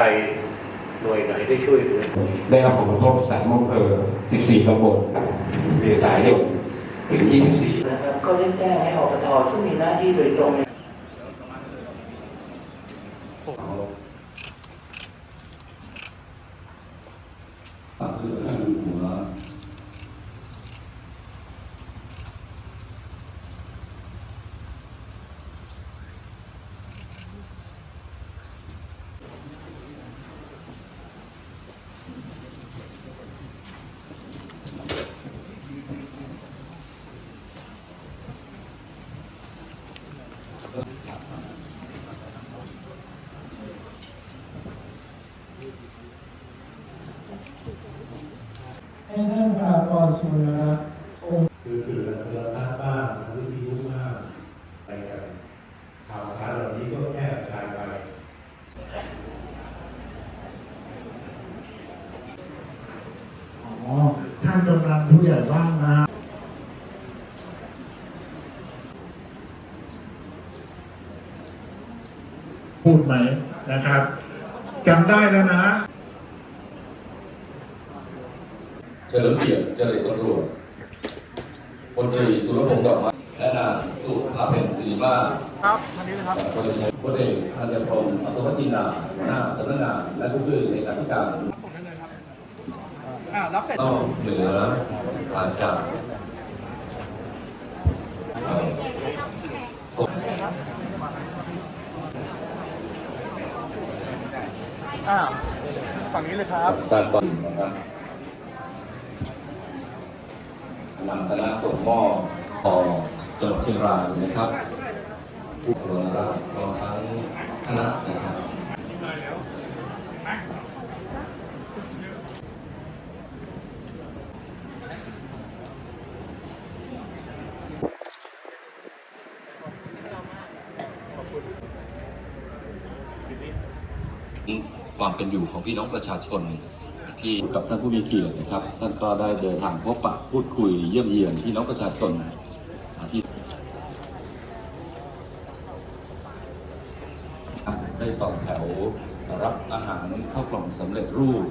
รหน่วยไหนได้ช่วยเหลือได้รับผลกระทบสามอำเภอ 14ตำบลเมษายนถึง 24 นะครับ ก็ได้แจ้งให้อบตซึ่งมีหน้าที่โดยตรง ให้ท่านพระกรสุวรรณรัตน์คือสื่อโทรทัศน์บ้างทางวิทยุบ้างไปกันข่าวสารเหล่านี้ก็แพร่กระจายไปอ๋อท่านกำนันผู้ใหญ่บ้านนะพูดไหมนะครับ จำได้แล้วนะ เฉลิมเกียรติเจริญตำรวจพลตรีสุรพงศ์ดอกไม้และนางสุภาเพ็ญศรีมาครับท่านนี้นะครับพลเอกธัญพรหมอสวัจินาหัวหน้าสำนักงานและผู้ช่วยเลขาธิการนอกเหนืออาจากเอ่อส่ง ฝั่งนี้เลยครับ ทราบก่อนนะครับนำคณะส่งมอบต่อจังหวัดเชียงรายนะครับผู้สวนรับรวมทั้งคณะนะครับ ความเป็นอยู่ของพี่น้องประชาชนที่กับท่านผู้มีเกียรตินะครับ ท่านก็ได้เดินทางพบปะพูดคุยเยี่ยมเยียนพี่น้องประชาชนที่ได้ต่อแถวรับอาหารข้าวกล่องสำเร็จรูป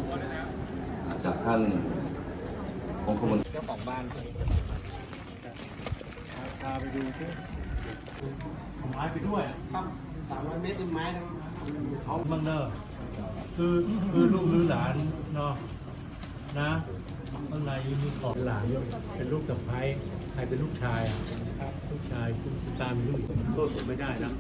จากท่านองคมนตรีเจ้าของบ้านพาไปดูที่ไม้ไปด้วยครับ สามร้อยเมตรเป็นไม้ทั้งเขามันเนอะคือคือลูกหรือหลานเนาะนะข้างในมีของหลานด้วยเป็นลูกสะใภ้ใครเป็นลูกชายอะครับลูกชายคุณตามลูกโทษผมไม่ได้นะ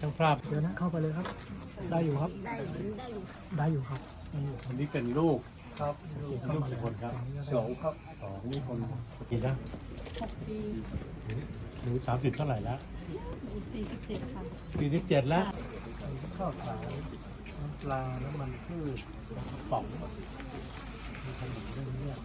ช่างภาพเดี๋ยวนะเข้าไปเลยครับ ได้อยู่ครับ ได้ได้อยู่ครับได้อยู่อันนี้เป็นลูก ครับลูกกี่คนครับสองครับสองนี่คนกี่นะหนูสามสิบเท่าไหร่แล้วสี่สิบเจ็ดค่ะสี่สิบเจ็ดแล้วข้าวสารน้ำปลาน้ำมันพืชกระป๋องมีขนมเรื่องเนี้ย